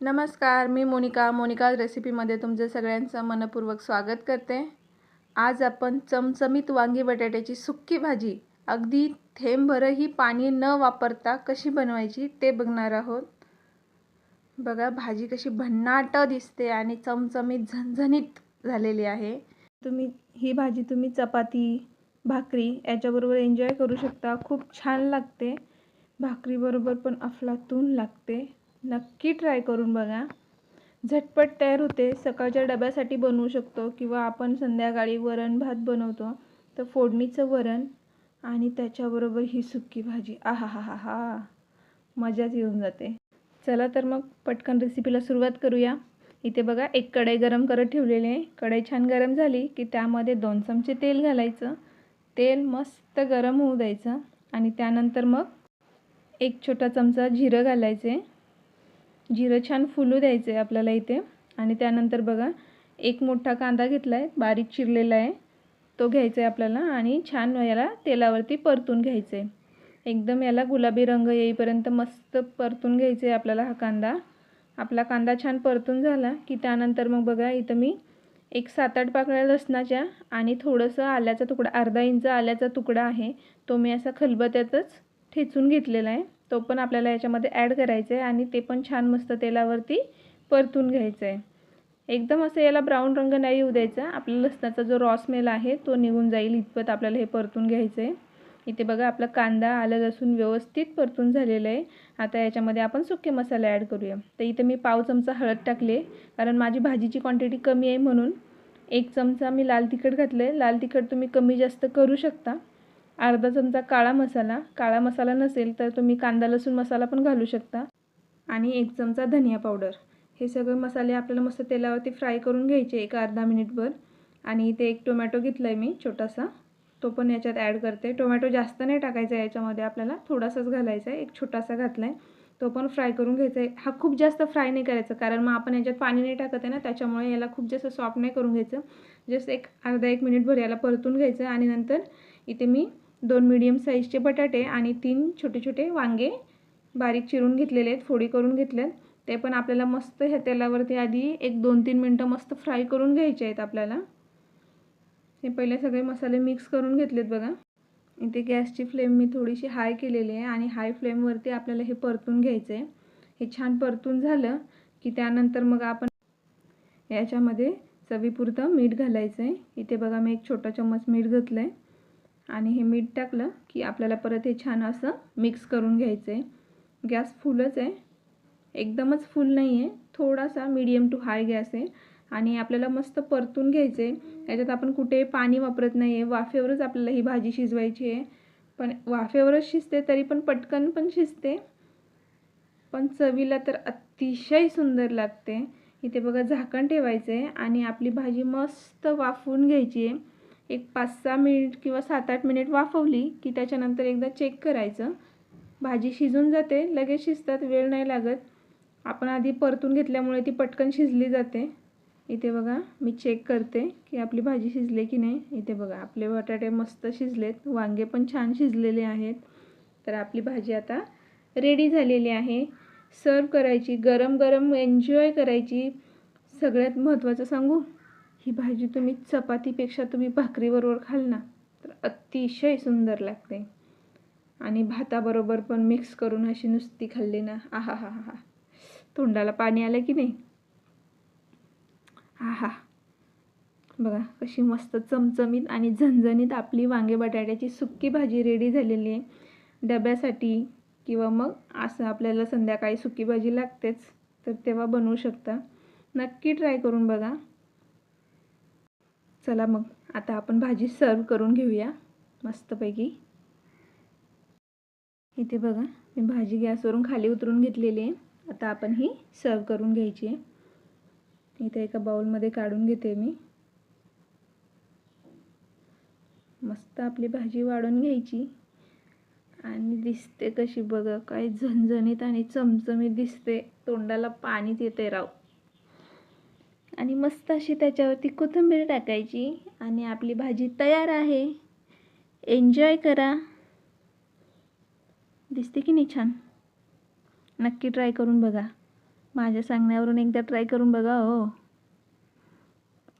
नमस्कार मी मोनिका. मोनिका रेसिपीमध्ये तुमचं सगळ्यांचं मनपूर्वक स्वागत करते. आज आपण चमचमीत वांगी बटाट्याची सुक्की भाजी. अगदी थेंबभरही पाणी न वापरता कशी बनवायची ते बघणार आहोत. बघा भाजी कशी भन्नाट दिसते आणि चमचमीत झणझणीत झालेली आहे. तुम्ही ही भाजी तुम्ही चपाती भाकरी याच्याबरोबर एन्जॉय करू शकता. खूप छान लागते. भाकरीबरोबर पण अफलातून लागते. नक्की ट्राय करून बघा. झटपट तयार होते. सकाळच्या डब्यासाठी बनवू शकतो किंवा आपण संध्याकाळी वरण भात बनवतो. तर फोडणीचं वरण आणि त्याच्याबरोबर ही सुक्की भाजी. आहा हा हा हा मजाच येऊन जाते. चला तर मग पटकन रेसिपीला सुरुवात करूया. इथे बघा एक कढई गरम करत ठेवलेली आहे. कढई छान गरम झाली की त्यामध्ये दोन चमचे तेल घालायचं. तेल मस्त गरम होऊ द्यायचं आणि त्यानंतर मग एक छोटा चमचा जिरं घालायचे. जिरं छान फुलू द्यायचं आहे आपल्याला इथे. आणि त्यानंतर बघा एक मोठा कांदा घेतला आहे बारीक चिरलेला आहे. तो घ्यायचा आहे आपल्याला आणि छान याला तेलावरती परतून घ्यायचं आहे एकदम याला गुलाबी रंग येईपर्यंत मस्त परतून घ्यायचं आहे आपल्याला हा कांदा. आपला कांदा छान परतून झाला की त्यानंतर मग बघा इथं मी एक सात आठ पाकळ्या लसणाच्या आणि थोडंसं आल्याचा तुकडा अर्धा इंच आल्याचा तुकडा आहे. तो मी असा खलबत्यातच ठेचून घेतलेला आहे. तो पण आपल्याला याच्यामध्ये ॲड करायचा आहे आणि ते पण छान मस्त तेलावरती परतून घ्यायचं आहे एकदम असं याला ब्राऊन रंग नाही येऊ द्यायचा. आपल्या लसणाचा जो रॉ स्मेल आहे तो निघून जाईल. इतपत आपल्याला हे परतून घ्यायचं आहे इथे बघा आपला कांदा आलं लसूण व्यवस्थित परतून झालेलं आहे. आता याच्यामध्ये आपण सुके मसाले ॲड करूया. तर इथे मी पाव चमचा हळद टाकले. कारण माझी भाजीची क्वांटिटी कमी आहे म्हणून. एक चमचा मी लाल तिखट घातलं आहे लाल तिखट तुम्ही कमी जास्त करू शकता. अर्धा चमचा काळा मसाला. काळा मसाला नसेल तर तुम्ही कांदा लसूण मसाला पण घालू शकता. आणि एक चमचा धनिया पावडर. हे सगळे मसाले आपल्याला मस्त तेलावरती फ्राय करून घ्यायचे एक अर्धा मिनिटभर. आणि इथे एक टोमॅटो घेतला आहे मी छोटासा. तो पण याच्यात ॲड करते. टोमॅटो जास्त नाही टाकायचा आहे याच्यामध्ये आपल्याला थोडासाच घालायचा आहे. एक छोटासा घातला आहे तो पण फ्राय करून घ्यायचा आहे. हा खूप जास्त फ्राय नाही करायचा कारण मग आपण याच्यात पाणी नाही टाकत आहे ना त्याच्यामुळे याला खूप जास्त सॉफ्ट नाही करून घ्यायचं. जस्ट एक अर्धा एक मिनिटभर याला परतून घ्यायचं. आणि नंतर इथे मी दोन मीडियम साईजचे बटाटे आणि तीन छोटे छोटे वांगे बारीक चिरून घेतलेले आहेत फोडी करून घेतल्यात ते पण आपल्याला मस्त ह्या तेलावरती आधी एक दोन तीन मिनटं मस्त फ्राय करून घ्यायचे आहेत आपल्याला. हे पहिले सगळे मसाले मिक्स करून घेतलेत बघा. इथे गॅसची फ्लेम मी थोडीशी हाय केलेली आहे आणि हाय फ्लेमवरती आपल्याला हे परतून घ्यायचं आहे हे छान परतून झालं की त्यानंतर मग आपण याच्यामध्ये चवीपुरतं मीठ घालायचं आहे इथे बघा मी एक छोटा चम्मच मीठ घातलं आहे आणि हे मीठ टाकलं की आपल्याला परत हे छान असं मिक्स करून घ्यायचं आहे गॅस फुलच आहे. एकदमच फुल नाही आहे थोडासा मीडियम टू हाय गॅस आहे. आणि आपल्याला मस्त परतून घ्यायचं आहे याच्यात आपण कुठे पाणी वापरत नाही आहे वाफेवरच आपल्याला ही भाजी शिजवायची आहे. पण वाफेवरच शिजते तरी पण पटकन पण शिजते. पण चवीला तर अतिशय सुंदर लागते. इथे बघा झाकण ठेवायचं आहे आणि आपली भाजी मस्त वाफवून घ्यायची आहे. एक पाच सहा मिनिट किंवा सात आठ मिनिट वाफवली की त्याच्यानंतर एकदा चेक करायचं. भाजी शिजून जाते लगेच शिजतात वेळ नाही लागत. आपण आधी परतून घेतल्यामुळे ती पटकन शिजली जाते. इथे बघा मी चेक करते की आपली भाजी शिजले की नाही. इथे बघा आपले बटाटे मस्त शिजलेत वांगे पण छान शिजलेले आहेत. तर आपली भाजी आता रेडी झालेली आहे. सर्व करायची गरम गरम एन्जॉय करायची. सगळ्यात महत्त्वाचं सांगू ही भाजी तुम्ही चपातीपेक्षा तुम्ही भाकरीबरोबर खाल ना तर अतिशय सुंदर लागते. आणि भाताबरोबर पण मिक्स करून अशी नुसती खाल्ली ना आहा हा हा तोंडाला पाणी आलं की नाही? आहा. बघा कशी मस्त चमचमीत आणि झणझणीत आपली वांगे बटाट्याची सुक्की भाजी रेडी झालेली आहे. डब्यासाठी किंवा मग असं आपल्याला संध्याकाळी सुकी भाजी लागतेच तर तेव्हा बनवू शकता. नक्की ट्राय करून बघा. चला मग आता आपण भाजी सर्व करून घेऊया मस्तपैकी. इथे बघा मी भाजी गॅसवरून खाली उतरून घेतलेली आहे. आता आपण ही सर्व करून घ्यायची आहे. इथे एका बाउलमध्ये काढून घेते मी. मस्त आपली भाजी वाढून घ्यायची. आणि दिसते कशी बघा काय झणझणीत आणि चमचमीत दिसते. तोंडाला पाणीच येते राव. आणि मस्त अशी त्याच्यावरती कोथिंबीर टाकायची आणि आपली भाजी तयार आहे. एन्जॉय करा. दिसते की नाही छान? नक्की ट्राय करून बघा. माझ्या सांगण्यावरून एकदा ट्राय करून बघा हो.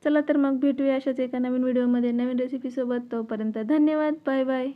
चला तर मग भेटूया अशाच एका नवीन व्हिडिओमध्ये नवीन रेसिपीसोबत तोपर्यंत धन्यवाद. Bye bye